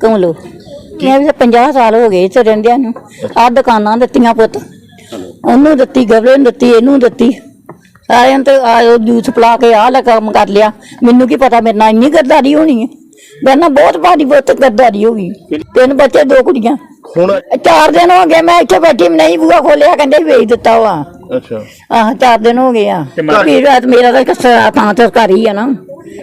ਕਮਲੋ ਮੈਂ ਵੀ 50 ਸਾਲ ਹੋ ਗਏ ਇੱਥੇ ਰਹਿੰਦਿਆਂ ਨੂੰ। ਆ ਦੁਕਾਨਾਂ ਦਿੱਤੀਆਂ ਪੁੱਤ। ਉਹਨੂੰ ਦਿੱਤੀ ਗਵਲੇ ਨੂੰ ਦਿੱਤੀ ਇਹਨੂੰ ਦਿੱਤੀ। ਸਾਰਿਆਂ ਤੇ ਆਇਓ ਜੂਸ ਪਲਾ ਕੇ ਆਹ ਲੈ ਕੰਮ ਕਰ ਲਿਆ। ਮੈਨੂੰ ਕੀ ਪਤਾ ਮੇਰੇ ਨਾਲ ਇੰਨੀ ਗਰਦਾਰੀ ਹੋਣੀ ਹੈ। ਮੇਰੇ ਨਾਲ ਬਹੁਤ ਭਾਰੀ ਬਹੁਤ ਗਰਦਾਰੀ ਹੋ ਗਈ। ਤਿੰਨ ਬੱਚੇ ਦੋ ਕੁੜੀਆਂ। ਹੁਣ ਚਾਰ ਦਿਨ ਹੋ ਗਏ ਮੈਂ ਇੱਥੇ ਬੈਠੀ ਨਹੀਂ ਬੂਆ ਖੋਲਿਆ ਕਹਿੰਦੇ ਵੇਚ ਦਿੱਤਾ ਵਾ। ਅੱਛਾ। ਆਹ ਚਾਰ ਦਿਨ ਹੋ ਗਏ ਆ। ਕੀ ਰਾਤ ਮੇਰਾ ਤਾਂ ਕਿਸ ਥਾਂ ਤੇ ਸਰਕਾਰੀ ਆ ਨਾ।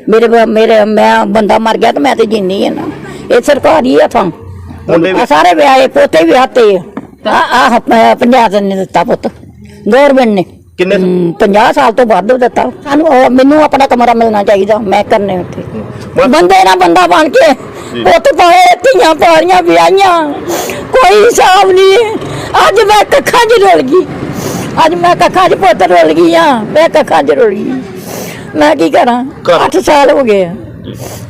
ਮੇਰੇ ਮੇਰੇ ਮੈਂ ਬੰਦਾ ਮਰ ਗਿਆ ਤੇ ਮੈਂ ਤੇ ਜਿੰਨੀ ਆ ਨਾ। ਇਹ ਸਰਕਾਰੀ ਆ ਥਾਂ ਮੁੰਡੇ ਵੀ ਆ ਸਾਰੇ ਵਿਆਹੇ ਪੋਤੇ ਵੀ ਹੱਤੇ ਆ ਆ ਪੰਜਾਬ ਨੇ ਦਿੱਤਾ ਪੁੱਤ। ਗਵਰਨਮੈਂਟ ਨੇ। ਕਿੰਨੇ ਹਮ, 50 ਸਾਲ ਤੋਂ ਵੱਧ ਦਿੱਤਾ। ਸਾਨੂੰ ਉਹ- ਮੈਨੂੰ ਆਪਣਾ ਕਮਰਾ ਮਿਲਣਾ ਚਾਹੀਦਾ ਮੈਂ ਕਰਨੇ ਉੱਥੇ। ਬੰਦੇ ਨਾ ਬੰਦਾ ਬਣ ਕੇ ਪੁੱਤ ਪਾਏ ਧੀਆਂ ਪਾਰੀਆਂ ਵਿਆਹੀਆਂ। ਕੋਈ ਹਿਸਾਬ ਨਹੀਂ। ਅੱਜ ਮੈਂ ਕੱਖਾਂ 'ਚ ਰੁਲ ਗਈ। ਅੱਜ ਮੈਂ ਕੱਖਾਂ 'ਚ ਪੁੱਤ ਰੁਲ ਗਈ ਆ। ਮੈਂ ਕੱਖਾਂ 'ਚ ਰੁਲ ਗਈ। ਮੈਂ ਕੀ ਕਰਾਂ? ਘਰ- 8 ਸਾਲ ਹੋ ਗਏ ਆ।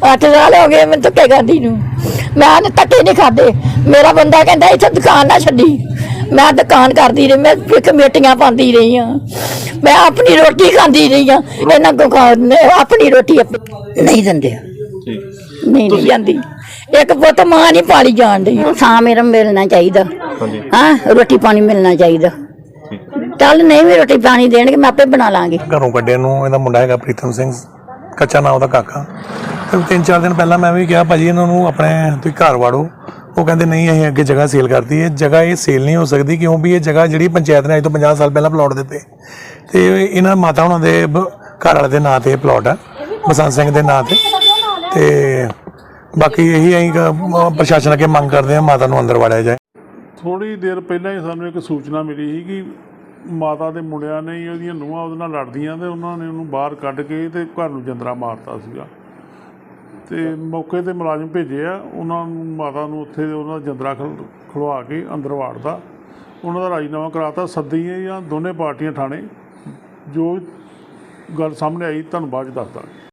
8 ਸਾਲ ਹੋ ਗਏ ਮੈਨੂੰ ਧੱਕੇ ਖਾਂਦੀ ਨੂੰ। ਮੈਂ ਨੇ ਧੱਕੇ ਨਹੀਂ ਖਾਦੇ ਮੇਰਾ ਬੰਦਾ ਕਹਿੰਦਾ ਇੱਥੇ ਦੁਕਾਨ ਨਾ ਛੱਡੀ। ਮੈਂ ਦੁਕਾਨ ਕਰਦੀ ਰਹੀ ਮੈਂ ਕਮੇਟੀਆਂ ਪਾਉਂਦੀ ਰਹੀ ਆ ਮੈਂ ਆਪਣੀ ਰੋਟੀ ਖਾਂਦੀ ਰਹੀ ਆ ਇਹਨਾਂ ਕੋ ਆਪਣੀ ਰੋਟੀ ਨਹੀਂ ਦਿੰਦੇ। ਨਹੀਂ ਨਹੀਂ ਜਾਂਦੀ। ਇੱਕ ਪੁੱਤ ਮਾਂ ਨਹੀਂ ਪਾਲੀ ਜਾਣ ਦੀ ਸਾਂ ਮੇਰਾ ਮਿਲਣਾ ਚਾਹੀਦਾ। ਹਾਂ ਰੋਟੀ ਪਾਣੀ ਮਿਲਣਾ ਚਾਹੀਦਾ। ਚੱਲ ਨਹੀਂ ਵੀ ਰੋਟੀ ਪਾਣੀ ਦੇਣਗੇ ਮੈਂ ਆਪੇ ਬਣਾ ਲਾਂਗੀ। ਘਰੋਂ ਕੱਢੇ ਨੂੰ ਇਹਦਾ ਮੁੰਡਾ ਹੈਗਾ ਪ੍ਰੀਤਮ ਸਿੰਘ। ਕੱਚਾ ਨਾਂ ਉਹਦਾ ਕਾਕਾ। ਤਿੰਨ ਚਾਰ ਦਿਨ ਪਹਿਲਾਂ ਮੈਂ ਵੀ ਕਿਹਾ, ਭਾਜੀ, ਇਹਨਾਂ ਨੂੰ ਆਪਣੇ ਤੁਸੀਂ ਘਰ ਵਾੜੋ। ਉਹ ਕਹਿੰਦੇ, ਨਹੀਂ, ਅਸੀਂ ਅੱਗੇ ਜਗ੍ਹਾ ਸੇਲ ਕਰਤੀ ਹੈ। ਜਗ੍ਹਾ ਇਹ ਸੇਲ ਨਹੀਂ ਹੋ ਸਕਦੀ ਕਿਉਂ ਵੀ ਇਹ ਜਗ੍ਹਾ ਜਿਹੜੀ ਪੰਚਾਇਤ ਨੇ ਅੱਜ ਤੋਂ 50 ਸਾਲ ਪਹਿਲਾਂ ਪਲਾਟ ਦਿੱਤੇ। ਤੇ ਇਹਨਾਂ ਮਾਤਾ ਉਹਨਾਂ ਦੇ ਘਰ ਵਾਲੇ ਦੇ ਨਾਂ ਤੇ ਇਹ ਪਲਾਟ ਹੈ ਬਸੰਤ ਸਿੰਘ ਦੇ ਨਾਂ ਤੇ। ਤੇ ਬਾਕੀ ਇਹੀ ਅਸੀਂ ਪ੍ਰਸ਼ਾਸਨ ਅੱਗੇ ਮੰਗ ਕਰਦੇ ਹਾਂ ਮਾਤਾ ਨੂੰ ਅੰਦਰ ਵਾੜਿਆ ਜਾਏ। ਥੋੜੀ ਦੇਰ ਪਹਿਲਾਂ ਹੀ ਸਾਨੂੰ ਇੱਕ ਸੂਚਨਾ ਮਿਲੀ ਸੀ ਕਿ ਮਾਤਾ ਦੇ ਮੁੰਡਿਆਂ ਨੇ ਉਹਦੀਆਂ ਨੂੰਹਾਂ ਉਹਦੇ ਨਾਲ ਲੜਦੀਆਂ ਤੇ ਉਹਨਾਂ ਨੇ ਉਹਨੂੰ ਬਾਹਰ ਕੱਢ ਕੇ ਤੇ ਘਰ ਨੂੰ ਜੰਦਰਾ ਮਾਰਤਾ ਸੀਗਾ। ਤੇ ਮੌਕੇ ਤੇ ਮੁਲਾਜ਼ਮ ਭੇਜੇ ਆ। ਉਹਨਾਂ ਨੂੰ ਮਾਤਾ ਨੂੰ ਉੱਥੇ ਉਹਨਾਂ ਦਾ ਜੰਦਰਾ ਖਲਵਾ ਕੇ ਅੰਦਰ ਵਾੜਤਾ। ਉਹਨਾਂ ਦਾ ਰਾਜੀਨਾਮਾ ਕਰਾਤਾ। ਸੱਦੀਆਂ ਜਾਂ ਦੋਨੇ ਪਾਰਟੀਆਂ ਥਾਣੇ। ਜੋ ਗੱਲ ਸਾਹਮਣੇ ਆਈ ਤੁਹਾਨੂੰ ਬਾਅਦ ਚ ਦੱਸਦਾ